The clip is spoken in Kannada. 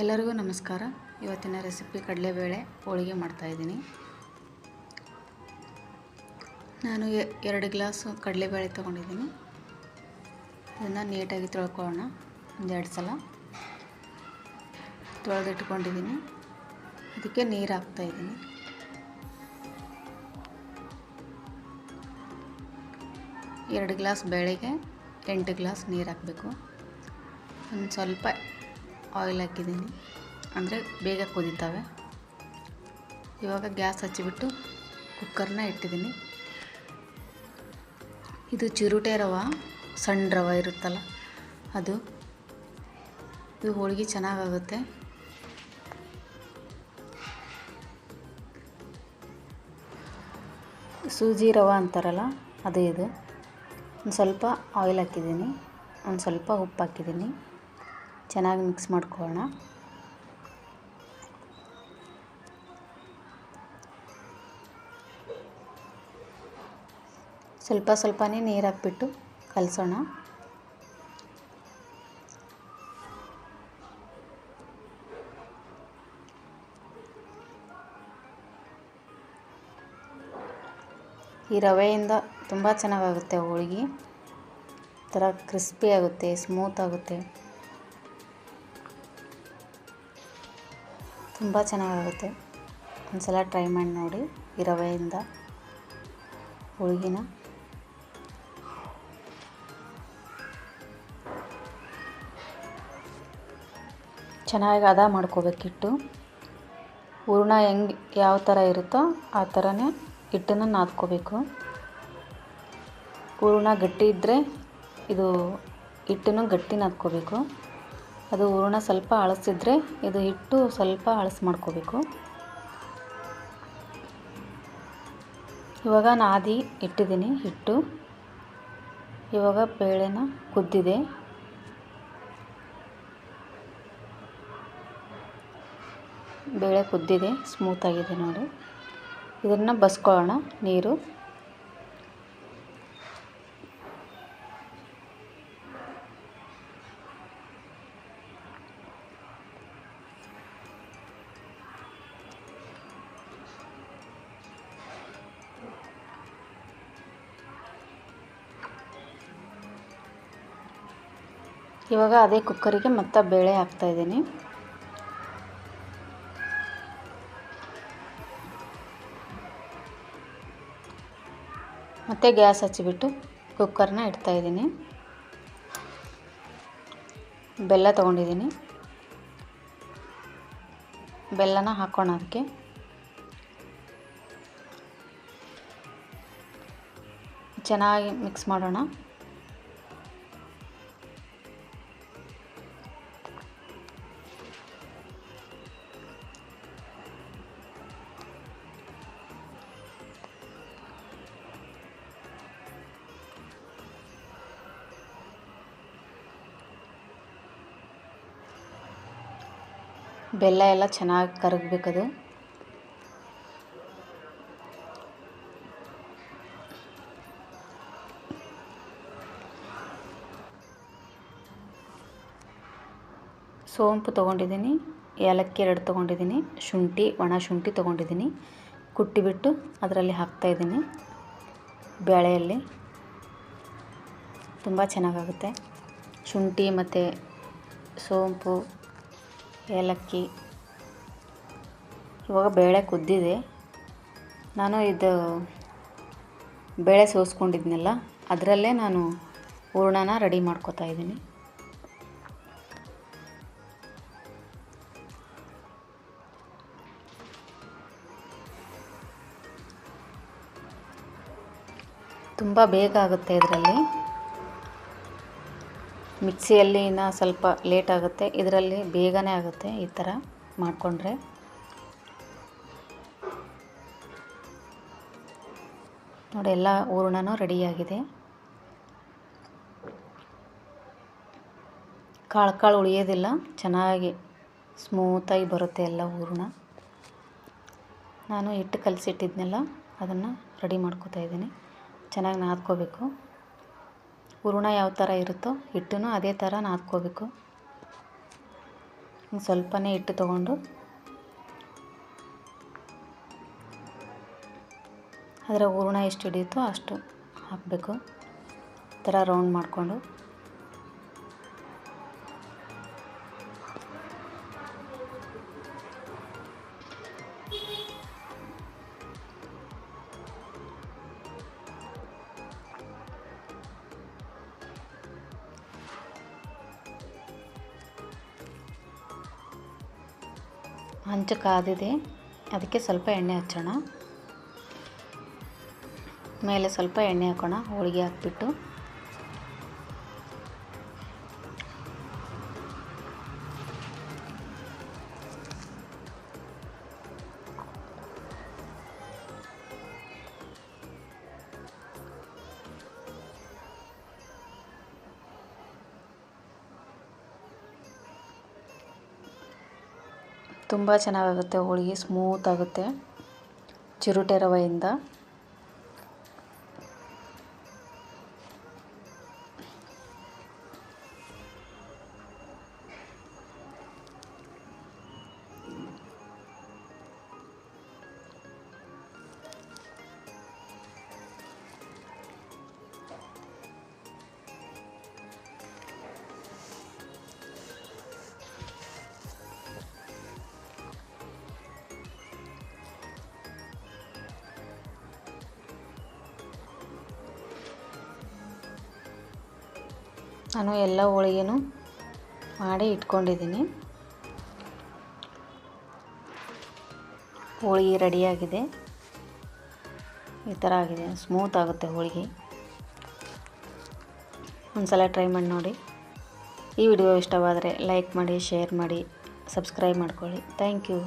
ಎಲ್ಲರಿಗೂ ನಮಸ್ಕಾರ. ಇವತ್ತಿನ ರೆಸಿಪಿ ಕಡಲೆಬೇಳೆ ಹೋಳಿಗೆ ಮಾಡ್ತಾಯಿದ್ದೀನಿ ನಾನು ಎರಡು ಗ್ಲಾಸು ಕಡಲೆಬೇಳೆ ತೊಗೊಂಡಿದ್ದೀನಿ. ಅದನ್ನು ನೀಟಾಗಿ ತೊಳ್ಕೊಳ್ಳೋಣ. ಒಂದೆರಡು ಸಲ. ತೊಳೆದಿಟ್ಕೊಂಡಿದ್ದೀನಿ. ಅದಕ್ಕೆ ನೀರು ಹಾಕ್ತಾಯಿದ್ದೀನಿ ಎರಡು ಗ್ಲಾಸ್ ಬೇಳೆಗೆ ಎಂಟು ಗ್ಲಾಸ್ ನೀರು ಹಾಕಬೇಕು. ಒಂದು ಸ್ವಲ್ಪ ಆಯಿಲ್ ಹಾಕಿದ್ದೀನಿ. ಅಂದರೆ ಬೇಗ ಕುದೀತವೆ. ಇವಾಗ ಗ್ಯಾಸ್ ಹಚ್ಚಿಬಿಟ್ಟು ಕುಕ್ಕರ್ನ ಇಟ್ಟಿದ್ದೀನಿ. ಇದು ಚಿರುಟೆ ರವೆ, ಸಣ್ಣ ರವೆ ಇರುತ್ತಲ್ಲ, ಅದು. ಇದು ಹೋಳಿಗೆ ಚೆನ್ನಾಗಾಗುತ್ತೆ. ಸೂಜಿ ರವೆ ಅಂತಾರಲ್ಲ, ಅದು ಇದು. ಒಂದು ಸ್ವಲ್ಪ ಆಯಿಲ್ ಹಾಕಿದ್ದೀನಿ. ಒಂದು ಸ್ವಲ್ಪ ಉಪ್ಪು ಹಾಕಿದ್ದೀನಿ. ಚೆನ್ನಾಗಿ ಮಿಕ್ಸ್ ಮಾಡ್ಕೊಳ್ಳೋಣ. ಸ್ವಲ್ಪ ಸ್ವಲ್ಪನೇ ನೀರು ಹಾಕ್ಬಿಟ್ಟು ಕಲಸೋಣ. ಈ ರವೆಯಿಂದ ತುಂಬ ಚೆನ್ನಾಗಾಗುತ್ತೆ ಹೋಳಿಗೆ. ಥರ ಕ್ರಿಸ್ಪಿ ಆಗುತ್ತೆ ಸ್ಮೂತ್ ಆಗುತ್ತೆ. ತುಂಬ ಚೆನ್ನಾಗಾಗುತ್ತೆ. ಒಂದ್ಸಲ ಟ್ರೈ ಮಾಡಿ ನೋಡಿ. ಈ ರವೆಯಿಂದ ಹೋಳಿಗೆನ. ಚೆನ್ನಾಗಿ ಹದ ಮಾಡ್ಕೋಬೇಕಿಟ್ಟು ಹೂರ್ಣ ಹೆಂಗೆ ಯಾವ ಥರ ಇರುತ್ತೋ ಆ ಥರನೇ ಹಿಟ್ಟನ್ನು ನಾದ್ಕೋಬೇಕು. ಹೂರ್ಣ ಗಟ್ಟಿ ಇದ್ದರೆ ಇದು ಹಿಟ್ಟನ್ನು ಗಟ್ಟಿ ನಾದ್ಕೋಬೇಕು. ಅದು ಹೂರಣ ಸ್ವಲ್ಪ ಅಳಸಿದ್ರೆ ಇದು ಹಿಟ್ಟು ಸ್ವಲ್ಪ ಅಳಸು ಮಾಡ್ಕೋಬೇಕು. ಇವಾಗ ನಾದಿ ಇಟ್ಟಿದ್ದೀನಿ ಹಿಟ್ಟು. ಇವಾಗ ಬೇಳೆನ ಕುದ್ದಿದೆ. ಬೇಳೆ ಕುದ್ದಿದೆ ಸ್ಮೂತಾಗಿದೆ ನೋಡಿ. ಇದನ್ನು ಬಸ್ಕೊಳ್ಳೋಣ, ನೀರು. ಇವಾಗ ಅದೇ ಕುಕ್ಕರಿಗೆ ಮತ್ತೆ ಬೇಳೆ ಹಾಕ್ತಾಯಿದ್ದೀನಿ ಮತ್ತು ಗ್ಯಾಸ್ ಹಚ್ಚಿಬಿಟ್ಟು ಕುಕ್ಕರ್ನ ಇಡ್ತಾಯಿದ್ದೀನಿ ಬೆಲ್ಲ ತೊಗೊಂಡಿದ್ದೀನಿ. ಬೆಲ್ಲನ ಹಾಕೋಣ ಅದಕ್ಕೆ. ಚೆನ್ನಾಗಿ ಮಿಕ್ಸ್ ಮಾಡೋಣ. ಬೆಲ್ಲ ಎಲ್ಲ ಚೆನ್ನಾಗಿ ಕರಗಬೇಕದು ಸೋಂಪು ತೊಗೊಂಡಿದ್ದೀನಿ, ಏಲಕ್ಕಿ ಎರಡು ತೊಗೊಂಡಿದ್ದೀನಿ, ಶುಂಠಿ, ಒಣ ಶುಂಠಿ ತೊಗೊಂಡಿದ್ದೀನಿ. ಕುಟ್ಟಿಬಿಟ್ಟು ಅದರಲ್ಲಿ ಹಾಕ್ತಾಯಿದ್ದೀನಿ ಬೇಳೆಯಲ್ಲಿ. ತುಂಬ ಚೆನ್ನಾಗಾಗುತ್ತೆ. ಶುಂಠಿ ಮತ್ತು ಸೋಂಪು ಏಲಕ್ಕಿ. ಇವಾಗ ಬೇಳೆ ಕುದ್ದಿದೆ. ನಾನು ಇದು ಬೇಳೆ ಸೋಸ್ಕೊಂಡಿದ್ನಲ್ಲ, ಅದರಲ್ಲೇ ನಾನು ಹೂರ್ಣನ ರೆಡಿ ಮಾಡ್ಕೋತಾ ಇದ್ದೀನಿ. ತುಂಬ ಬೇಗ ಆಗುತ್ತೆ ಇದರಲ್ಲಿ. ಮಿಕ್ಸಿಯಲ್ಲಿ ಇನ್ನು ಸ್ವಲ್ಪ ಲೇಟ್ ಆಗುತ್ತೆ. ಇದರಲ್ಲಿ ಬೇಗನೆ ಆಗುತ್ತೆ ಈ ಥರ ಮಾಡಿಕೊಂಡ್ರೆ. ನೋಡಿ, ಎಲ್ಲ ಹೂರ್ಣನೂ ರೆಡಿಯಾಗಿದೆ ಕಾಳು ಕಾಳು ಉಳಿಯೋದಿಲ್ಲ, ಚೆನ್ನಾಗಿ ಸ್ಮೂತಾಗಿ ಬರುತ್ತೆ ಎಲ್ಲ ಹೂರ್ಣ. ನಾನು ಹಿಟ್ಟು ಕಲಸಿಟ್ಟಿದ್ನೆಲ್ಲ, ಅದನ್ನು ರೆಡಿ ಮಾಡ್ಕೋತಾ ಇದ್ದೀನಿ. ಚೆನ್ನಾಗಿ ನಾದ್ಕೋಬೇಕು. ಹೂರ್ಣ ಯಾವ ಥರ ಇರುತ್ತೋ ಹಿಟ್ಟನ್ನು ಅದೇ ಥರ ನಾದ್ಕೋಬೇಕು. ಸ್ವಲ್ಪನೇ ಹಿಟ್ಟು ತೊಗೊಂಡು ಅದರ ಹೂರಣ ಎಷ್ಟು ಹಿಡಿಯುತ್ತೋ ಅಷ್ಟು ಹಾಕಬೇಕು. ಈ ಥರ ರೌಂಡ್ ಮಾಡಿಕೊಂಡು. ಹಂಚು ಕಾದಿದೆ ಅದಕ್ಕೆ ಸ್ವಲ್ಪ ಎಣ್ಣೆ ಹಚ್ಚೋಣ. ಮೇಲೆ ಸ್ವಲ್ಪ ಎಣ್ಣೆ ಹಾಕೋಣ. ಹೋಳಿಗೆ ಹಾಕ್ಬಿಟ್ಟು. ತುಂಬ ಚೆನ್ನಾಗಾಗುತ್ತೆ ಹೋಳಿಗೆ ಸ್ಮೂತ್ ಆಗುತ್ತೆ. ಚಿರುಟೆ ರವೆಯಿಂದ ನಾನು ಎಲ್ಲ ಹೋಳಿಗೆನೂ ಮಾಡಿ ಇಟ್ಕೊಂಡಿದ್ದೀನಿ. ಹೋಳಿಗೆ ರೆಡಿಯಾಗಿದೆ. ಈ ಥರ ಆಗಿದೆ. ಸ್ಮೂತ್ ಆಗುತ್ತೆ ಹೋಳಿಗೆ. ಒಂದ್ಸಲ ಟ್ರೈ ಮಾಡಿ ನೋಡಿ. ಈ ವಿಡಿಯೋ ಇಷ್ಟವಾದರೆ ಲೈಕ್ ಮಾಡಿ, ಶೇರ್ ಮಾಡಿ, ಸಬ್ಸ್ಕ್ರೈಬ್ ಮಾಡ್ಕೊಳ್ಳಿ. Thank you.